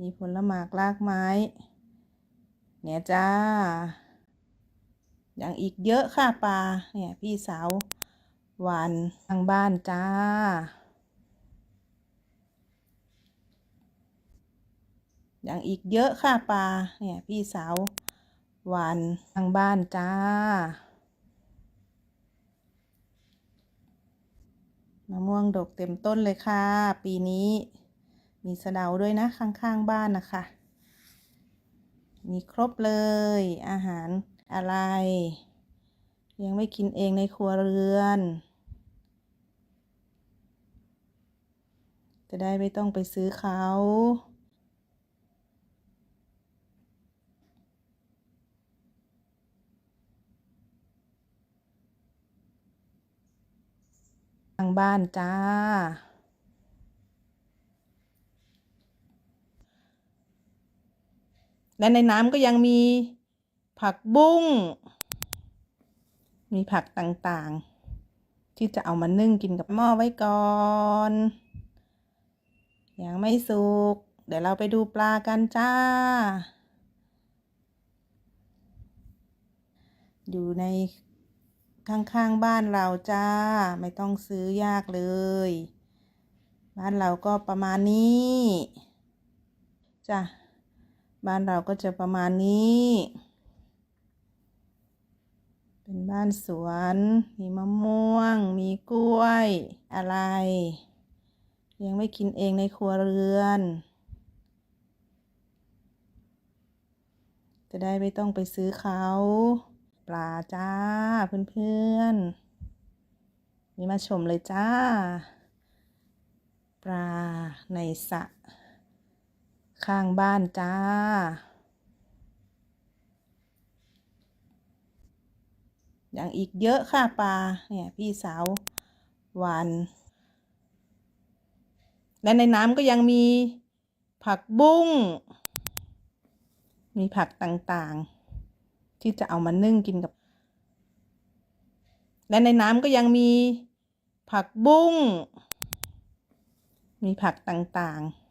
มีผลหมากรากไม้ เนี่ยจ้า อย่างอีกเยอะค่ะปลา เนี่ย พี่สาวหวานทางบ้านจ้า อย่างอีกเยอะค่ะปลา เนี่ย พี่สาวหวานทางบ้านจ้า มะม่วงดกเต็มต้นเลยค่ะ ปีนี้ มีสะเดาด้วยนะข้างๆบ้านนะคะ มีครบเลยอาหารอะไรเลี้ยงไว้กินเองในครัวเรือน จะได้ไม่ต้องไปซื้อเขาทางบ้านจ้า และในน้ำก็ยังมีผักบุ้ง มีผักต่างๆ ที่จะเอามานึ่งกินกับหม้อไว้ก่อนยังไม่สุก เดี๋ยวเราไปดูปลากันจ้า อยู่ในข้างๆบ้านเราจ้า ไม่ต้องซื้อยากเลย บ้านเราก็ประมาณนี้จ้ะ บ้านเราก็จะประมาณนี้ เป็นบ้านสวน มีมะม่วง มีกล้วย อะไรเลี้ยงไว้กินเองในครัวเรือน จะได้ไม่ต้องไปซื้อเขา ปลาจ้าเพื่อนๆ นี่มาชมเลยจ้า ปลาในสระ ข้างบ้านจ้า อย่างอีกเยอะค่ะปลาเนี่ยพี่สาวหวาน และในน้ำก็ยังมีผักบุ้ง มีผักต่างๆ ที่จะเอามานึ่งกินกับ และในน้ำก็ยังมีผักบุ้ง มีผักต่างๆ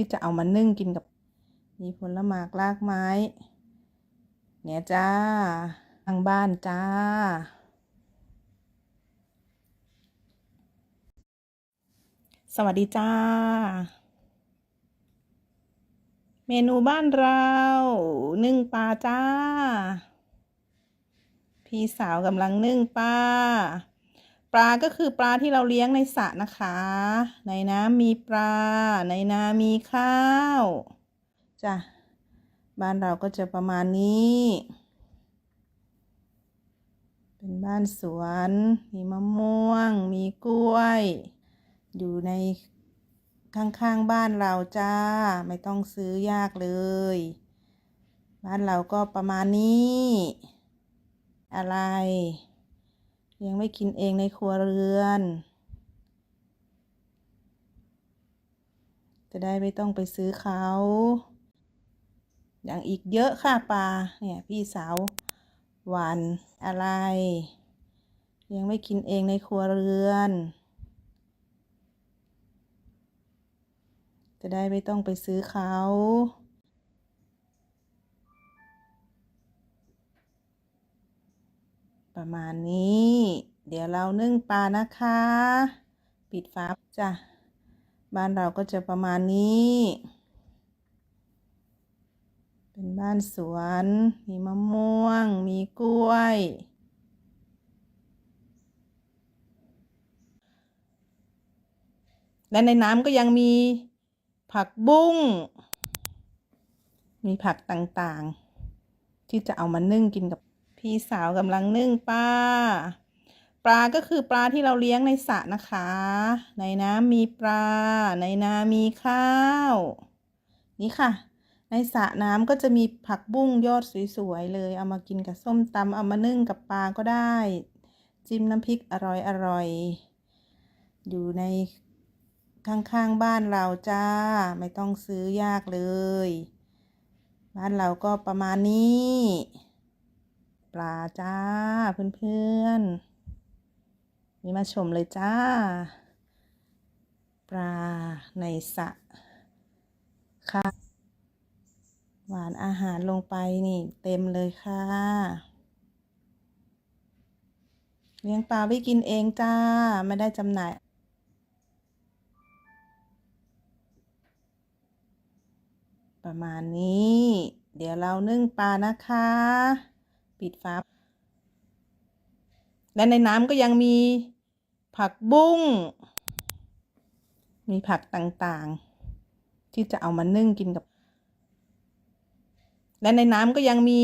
ที่จะเอามานึ่งกินกับ มีผลหมารากไม้ เนี่ยจ้าทางบ้านจ้า สวัสดีจ้า เมนูบ้านเรา นึ่งปลาจ้า พี่สาวกำลังนึ่งปลา ปลาก็คือปลาที่เราเลี้ยงในสระนะคะ ในน้ำมีปลา ในนามีข้าวจ้ะบ้านเราก็จะประมาณนี้ เป็นบ้านสวน มีมะม่วง มีกล้วย อยู่ในข้างๆบ้านเราจ้า ไม่ต้องซื้อยากเลย บ้านเราก็ประมาณนี้ อะไร ยังไว้กินเองในครัวเรือน จะได้ไม่ต้องไปซื้อเขา อย่างอีกเยอะค่ะปลาเนี่ยพี่สาวหวานอะไรเลี้ยงไว้กินเองในครัวเรือน จะได้ไม่ต้องไปซื้อเขา ประมาณนี้ เดี๋ยวเรานึ่งปลานะคะ ปิดฝาจ้ะบ้านเราก็จะประมาณนี้ เป็นบ้านสวน มีมะม่วง มีกล้วย และในน้ำก็ยังมีผักบุ้ง มีผักต่างๆ ที่จะเอามานึ่งกินกับ พี่สาวกำลังนึ่งปลาปลาก็คือปลาที่เราเลี้ยงในสระนะคะ ในน้ำมีปลา ในนามีข้าว นี่ค่ะ ในสระน้ำก็จะมีผักบุ้งยอดสวยๆเลย เอามากินกับส้มตำเอามานึ่งกับปลาก็ได้ จิ้มน้ำพริกอร่อยๆอยู่ในข้างๆบ้านเราจ้า ไม่ต้องซื้อยากเลย บ้านเราก็ประมาณนี้ ลาจ้าเพื่อนๆนี่มาชมเลยจ้า ปลาในสระค่ะ หวานอาหารลงไปนี่เต็มเลยค่ะเลี้ยงปลาไว้กินเองจ้า ไม่ได้จำหน่ายประมาณนี้ เดี๋ยวเรานึ่งปลานะคะ ปิดฝาและในน้ำก็ยังมีผักบุ้ง มีผักต่างๆ ที่จะเอามานึ่งกินกับ และในน้ำก็ยังมี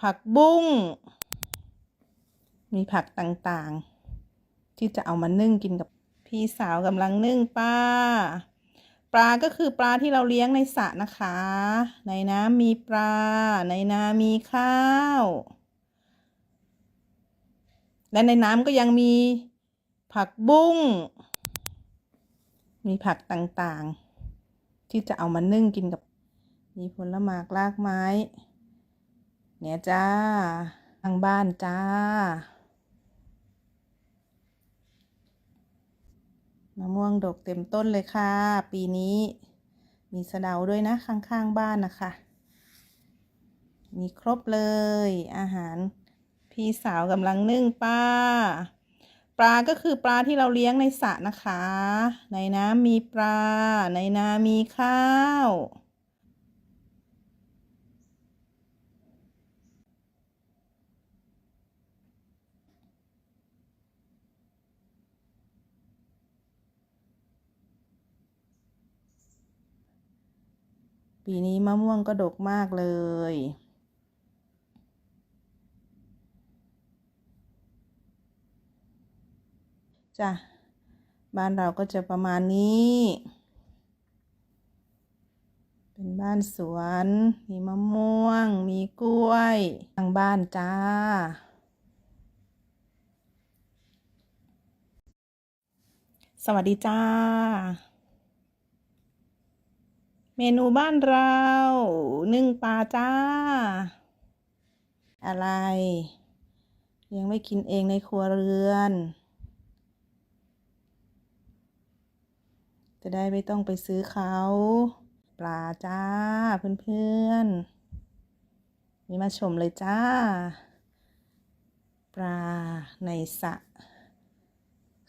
ผักบุ้ง มีผักต่างๆ ที่จะเอามานึ่งกินกับพี่สาวกำลังนึ่งปลา ลาก็คือปลาที่เราเลี้ยงในสระนะคะ ในน้ำมีปลา ในนามีข้าว และในน้ำก็ยังมีผักบุ้ง มีผักต่างๆ ที่จะเอามานึ่งกินกับ มีผลหมากรากไม้ เนี่ยจ้าทางบ้านจ้า มะม่วงดกเต็มต้นเลยค่ะ ปีนี้ มีสะเดาด้วยนะข้างๆบ้านนะคะ มีครบเลย อาหาร พี่สาวกำลังนึ่งปลาปลาก็คือปลาที่เราเลี้ยงในสระนะคะ ในน้ำมีปลา ในนามีข้าว ปีนี้มะม่วงก็ดกมากเลย จ้ะ บ้านเราก็จะประมาณนี้ เป็นบ้านสวน มีมะม่วง มีกล้วยทางบ้านจ้าสวัสดีจ้า เมนูบ้านเรานึ่งปลาจ้า อะไรเลี้ยงไว้กินเองในครัวเรือน จะได้ไม่ต้องไปซื้อเขา ปลาจ้าเพื่อนๆ นี่มาชมเลยจ้า ปลาในสระ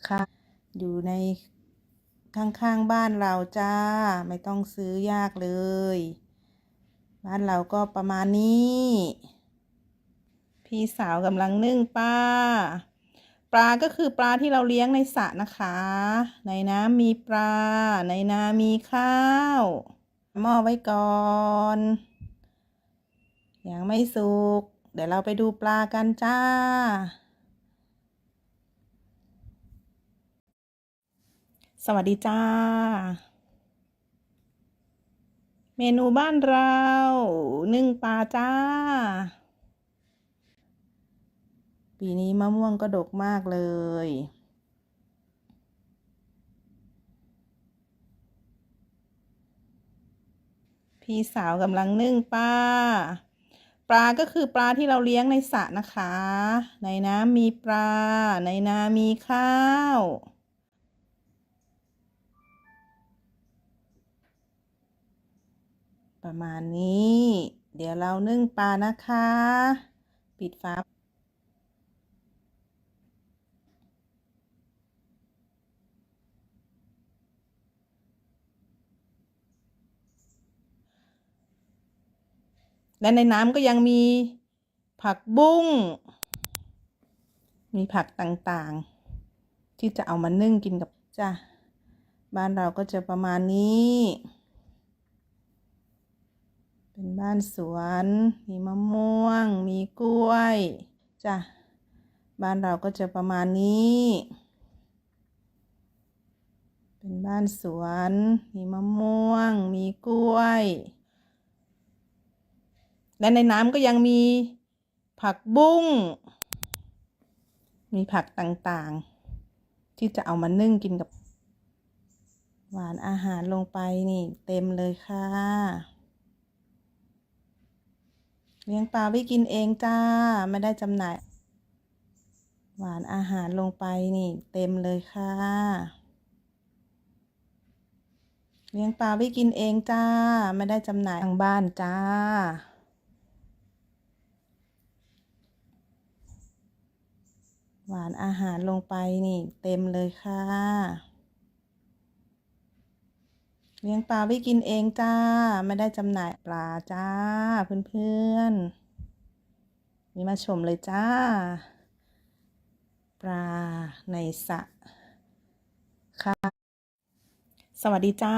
ค่ะอยู่ใน ข้างๆบ้านเราจ้า ไม่ต้องซื้อยากเลย บ้านเราก็ประมาณนี้ พี่สาวกำลังนึ่งปลาปลาก็คือปลาที่เราเลี้ยงในสระนะคะ ในน้ำมีปลา ในนามีข้าวหม้อไว้ก่อนยังไม่สุก เดี๋ยวเราไปดูปลากันจ้า สวัสดีจ้า เมนูบ้านเรานึ่งปลาจ้า ปีนี้มะม่วงก็ดกมากเลย พี่สาวกำลังนึ่งปลา ปลาก็คือปลาที่เราเลี้ยงในสระนะคะ ในน้ำมีปลา ในนามีข้าว ประมาณนี้ เดี๋ยวเรานึ่งปลานะคะ ปิดฝาและในน้ำก็ยังมีผักบุ้ง มีผักต่างๆ ที่จะเอามานึ่งกินกับจ้ะบ้านเราก็จะประมาณนี้ เป็นบ้านสวน มีมะม่วง มีกล้วยจ้ะบ้านเราก็จะประมาณนี้ เป็นบ้านสวน มีมะม่วง มีกล้วย และในน้ำก็ยังมีผักบุ้ง มีผักต่างๆ ที่จะเอามานึ่งกินกับ หวานอาหารลงไปนี่ เต็มเลยค่ะ เลี้ยงปลาไว้กินเองจ้า ไม่ได้จำหน่าย หวานอาหารลงไปนี่เต็มเลยค่ะ เลี้ยงปลาไว้กินเองจ้า ไม่ได้จำหน่ายทางบ้านจ้า หวานอาหารลงไปนี่เต็มเลยค่ะ เลี้ยงปลาไว้กินเองจ้า ไม่ได้จำหน่ายปลาจ้า เพื่อนๆนี่มาชมเลยจ้า ปลาในสระค่ะ สวัสดีจ้า